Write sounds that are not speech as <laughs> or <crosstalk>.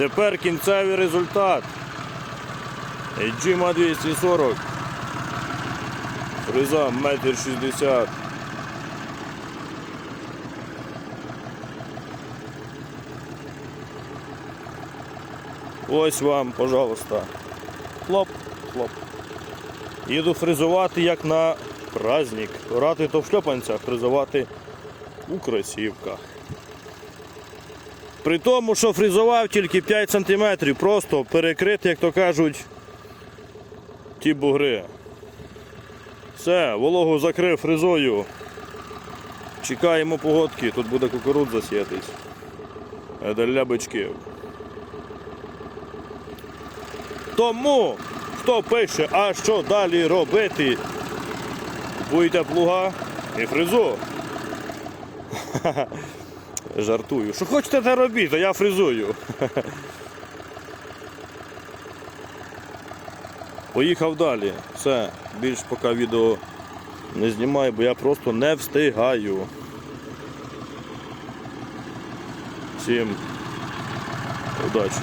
Тепер кінцевий результат. Джима 240. Фреза метр шістдесят. Ось вам, пожалуйста. Хлоп, хлоп. Їду фрезувати як на праздник. Орати то в шльопанцях, фрезувати у кросівках. При тому, що фрезував тільки 5 см, просто перекрити, як то кажуть, ті бугри. Все, вологу закрив фрезою. Чекаємо погодки, тут буде кукурудза сіятись. Е, Для бичків. Тому, хто пише, а що далі робити, купуйте плуга і фрезу. <laughs> Жартую. Що хочете, те робіть, а я фрезую. Поїхав далі. Все, більш поки відео не знімаю, бо я просто не встигаю. Всім удачі.